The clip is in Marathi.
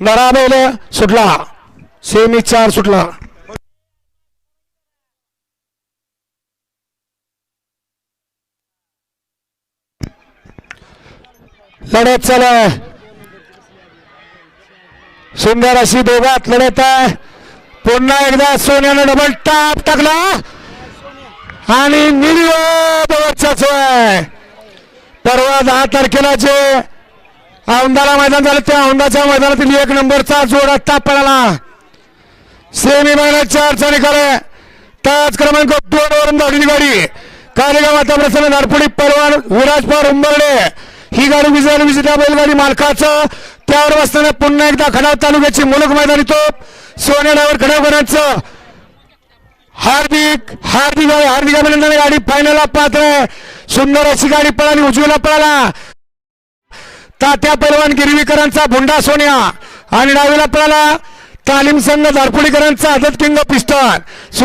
नराबेल सुटला. सेमी चार सुटला. लढत चाल सुंदर अशी दोघात लढत आहे. पुन्हा एकदा सोन्यानं डबल टाप टाकला. आणि निर्योच आहे परवा दहा तारखेला जे औंदाला मैदान झालं त्या औंदाच्या मैदानातील एक नंबरचा जोड आत्ता पळाला. सेमी मैदानाच्या चारचा निकाल आहे त्याच क्रमांक दोन वरून धावलेली गाडी कालेगाव प्रसन्न नारपुडी परवान विराज पवार उंबरडे. ही गाडी विजयाला विजेत्या बैलगाडी मालकाचं. त्यावर बसताना पुन्हा एकदा खडाव तालुक्याची मुलक मैदानी तोप सोन्या डायव्हर खडावकरांचं हार्दिक हार्दिक हार्दिक अभिनंदन. गाडी फायनलला पात्र सुंदर अशी गाडी पळाली उजवीला पळाला. तात्या पैलवान गिरवीकरांचा भुंडा सोन्या. आणि डावीला पळाला तालीम संघ झारपुडीकरांचा आदत किंग पिस्टन